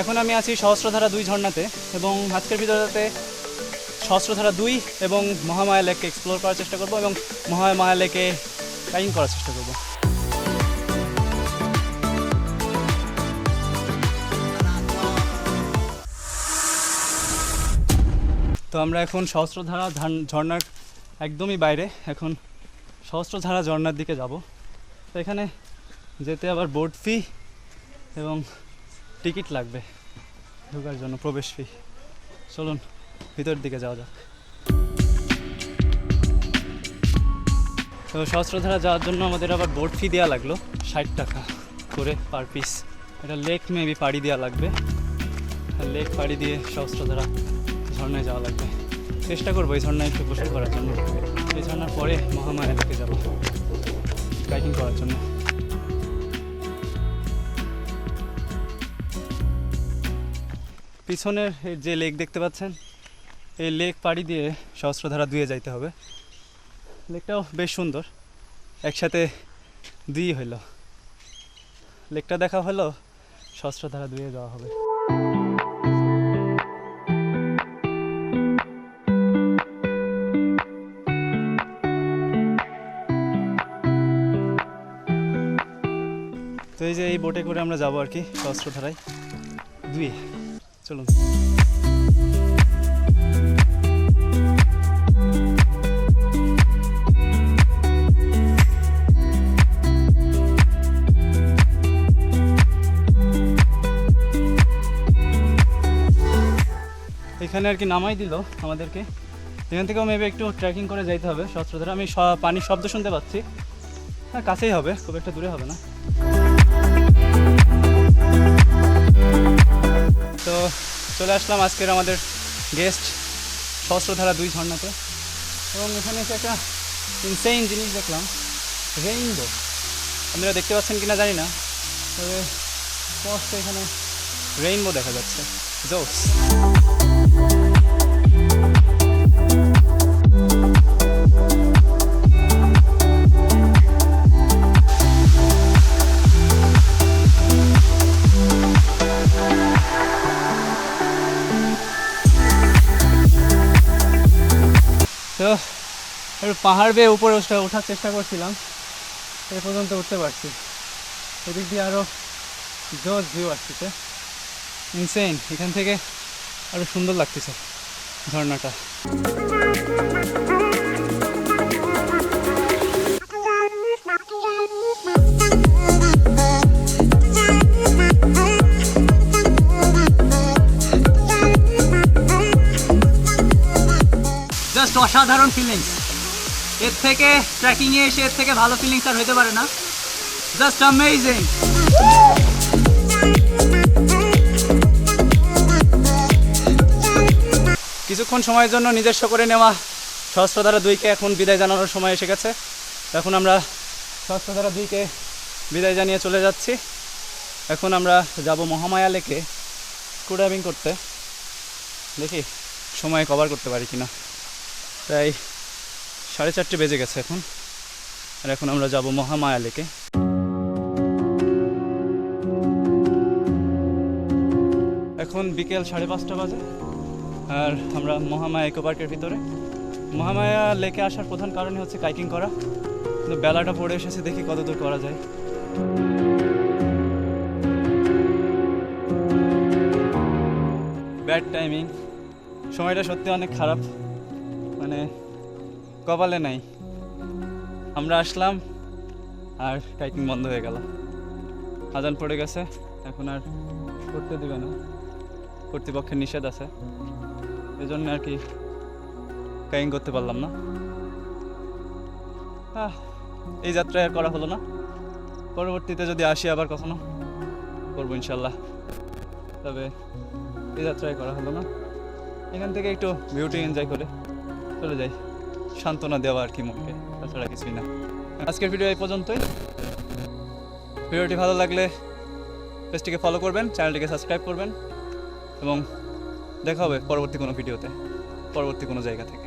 এখন আমি আছি সহস্রধারা দুই ঝর্ণাতে এবং আজকের ভিডিওতে সহস্রধারা দুই এবং মহামায়া লেককে এক্সপ্লোর করার চেষ্টা করব এবং মহামায়া লেকে কাইং করার চেষ্টা করব। তো আমরা এখন সহস্রধারা ঝর্ণার একদমই বাইরে, এখন সহস্রধারা ঝর্ণার দিকে যাব। তো এখানে যেতে আবার বোর্ড ফি এবং টিকিট লাগবে। ঢোকার জন্য প্রবেশ ফি চলুন, ভিতর দিকে যাওয়া যাক। তো সহস্রধারা যাওয়ার জন্য আমাদের আবার বোর্ড ফি দেওয়া লাগল, ষাট টাকা করে পার পিস এটা লেক মেবি পাড়ি দেওয়া লাগবে। লেক পাড়ি দিয়ে সহস্রধারা ঝর্ণায় যাওয়া লাগবে। চেষ্টা করব এই ঝর্ণায় একটু গোসল করার জন্য। এই ঝর্ণার পরে মহামায়া লেকে যাব। বাইকিং করার জন্য। পিছনের যে লেক দেখতে পাচ্ছেন, এই লেক পাড়ি দিয়ে সহস্রধারা দুয়ে যাইতে হবে। লেকটাও বেশ সুন্দর। একসাথে দুই হইল। লেকটা দেখা হলো, সহস্রধারা দুয়ে যাওয়া হবে। তো এই যে এই বোটে করে আমরা যাব আর কি, সহস্রধারায়। দুই চলুন। এখানে আর কি নামাই দিল আমাদেরকে। এখান থেকেও মেবি একটু ট্রেকিং করে যাইতে হবে সহস্রধারা আমি পানির শব্দ শুনতে পাচ্ছি। হ্যাঁ কাছেই হবে, খুব একটা দূরে হবে না। চলে আসলাম আজকের আমাদের গেস্ট সহস্রধারা দুই ঝর্ণাতে। এবং এখানে এসে একটা ইনসেইন জিনিস দেখলাম রেইনবো আপনারা দেখতে পাচ্ছেন কি না জানি না, তবে স্পষ্ট এখানে রেইনবো দেখা যাচ্ছে। জোস তো পাহাড় বেয়ে উপরে ওঠা- ওঠার চেষ্টা করছিলাম। এ পর্যন্ত উঠতে পারছি। এদিক দিয়ে আরও জোর ভিউ আসতেছে। ইনসেইন এখান থেকে আরও সুন্দর লাগতেছে ঝর্ণাটা। জাস্ট অসাধারণ ফিলিংস এর থেকে ট্রেকিংয়ে এসে এর থেকে ভালো ফিলিংস আর হতে পারে না। জাস্ট অ্যামেজিং কিছুক্ষণ সময়ের জন্য নিজস্ব করে নেওয়া সহস্রধারা দুইকে এখন বিদায় জানানোর সময় এসে গেছে। এখন আমরা সহস্রধারা দুইকে বিদায় জানিয়ে চলে যাচ্ছি। এখন আমরা যাব মহামায়া লেকে। স্কুডাইভিং করতে। দেখি সময় কভার করতে পারি কিনা। প্রায় সাড়ে চারটে বেজে গেছে এখন। আর এখন আমরা যাব মহামায়া লেকে। এখন বিকেল সাড়ে পাঁচটা বাজে, আর আমরা মহামায়া ইকো পার্কের ভিতরে। মহামায়া লেকে আসার প্রধান কারণই হচ্ছে কাইকিং করা। কিন্তু বেলাটা পড়ে এসেছে, দেখি কত দূর করা যায়। ব্যাড টাইমিং সময়টা সত্যি অনেক খারাপ। মানে কপালে নাই। আমরা আসলাম আর কাইকিং বন্ধ হয়ে গেল। আজান পড়ে গেছে, এখন আর করতে দিবে না। কর্তৃপক্ষের নিষেধ আছে। এই জন্য আর কি কাইকিং করতে পারলাম না। এই যাত্রায় আর করা হলো না। পরবর্তীতে যদি আসি আবার কখনো, করব ইনশাল্লাহ। তবে এই যাত্রায় করা হলো না। এখান থেকে একটু বিউটি এনজয় করে চলে যাই। সান্ত্বনা দেওয়া আর কি মনকে, তাছাড়া কিছুই না। আজকের ভিডিও এই পর্যন্তই। ভিডিওটি ভালো লাগলে পেজটিকে ফলো করবেন চ্যানেলটিকে সাবস্ক্রাইব করবেন, এবং দেখা হবে পরবর্তী কোনো ভিডিওতে পরবর্তী কোনো জায়গা থেকে।